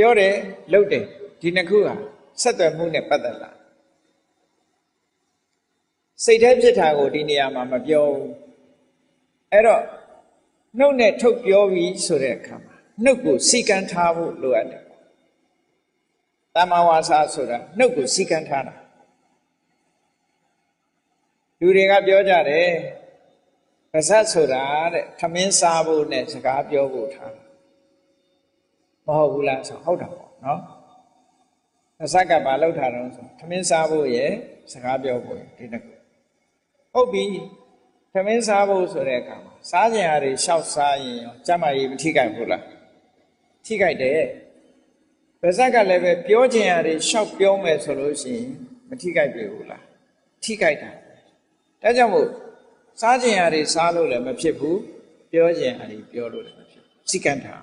ပြောတယ်လုပ်တယ်ဒီနှစ်ခုဟာဆက်သွယ်မှုနဲ့ပတ်သက်လာစိတ်แท้ဖြစ်တာကိုဒီနေရာမှာမပြောဘူးအဲ့တော့နှုတ်နဲ့ထုတ်ပြောပြီးဆိုတဲ့အခါမှာနှုတ်ကိုစီကံထားဖို့လိုအပ်တယ်တမ္မာဝါစာဆိုတာနှုတ်ကိုစီကံထားတာလူတွေကပြောကြတယ်ပါဇက်ဆိုတာတဲ့ထမင်းစားဖို့နဲ့စကားပြောဖို့ထားတာ မဟုတ်ဘူးလားဆိုဟုတ်တာပေါ့နော်ပါဇက်ကဘာလောက်ထားတော့ဆိုထမင်းစားဖို့ရယ်စကားပြောဖို့ရယ်ဒီနှစ်ခုဟုတ်ပြီထမင်းစားဖို့ဆိုတဲ့အခါမှာစားကြင်အရာတွေရှောက်စားရင်ရောကျမကြီးမထိကြိုက်ဘူးလားထိကြိုက်တယ်ပါဇက်ကလည်းပဲပြောကြင်အရာတွေရှောက်ပြောမယ်ဆိုလို့ရှိရင်မထိကြိုက်ပြီဘူးလားထိကြိုက်တာဒါကြောင့်မို့စားကြင်အရာတွေစားလို့လည်းမဖြစ်ဘူးပြောကြင်အရာတွေပြောလို့လည်းမဖြစ်ဘူးစိကံထား